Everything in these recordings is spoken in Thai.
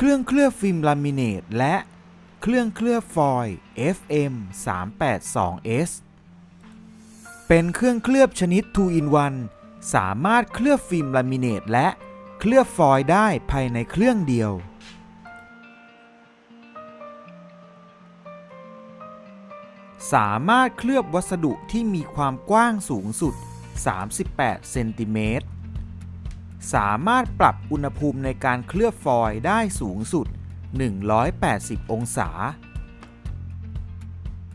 เครื่องเคลือบฟิล์มลามิเนตและเครื่องเคลือบฟอยล์ FM 382S เป็นเครื่องเคลือบชนิด 2 in 1 สามารถเคลือบฟิล์มลามิเนตและเคลือบฟอยล์ได้ภายในเครื่องเดียว สามารถเคลือบวัสดุที่มีความกว้างสูงสุด 38 เซนติเมตร สามารถปรับอุณหภูมิในการเคลือบฟอยล์ได้สูงสุด 180 องศา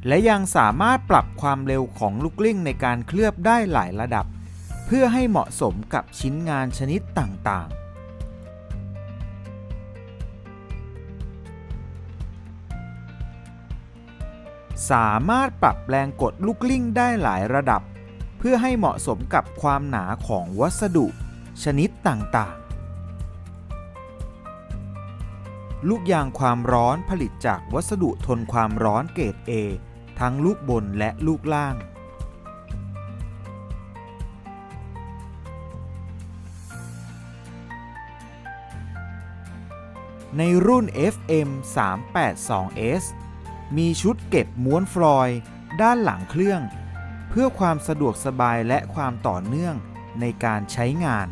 และยังสามารถปรับความเร็วของลูกกลิ้งในการเคลือบได้หลายระดับ เพื่อให้เหมาะสมกับชิ้นงานชนิดต่างๆสามารถปรับแรงกดลูกกลิ้งได้หลายระดับ เพื่อให้เหมาะสมกับความหนาของวัสดุ ชนิดต่างๆ ลูกยางความร้อนผลิตจากวัสดุทนความร้อนเกรด A ทั้งลูกบนและลูกล่าง ในรุ่น FM 382S มีชุดเก็บม้วนฟลอยด์ด้านหลังเครื่อง เพื่อความสะดวกสบายและความต่อเนื่องในการใช้งาน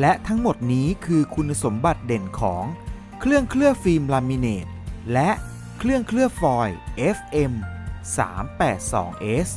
และทั้งหมดนี้คือคุณสมบัติเด่นของเครื่องเคลือบฟิล์มลามิเนตและเครื่องเคลือบฟอยล์ FM 382S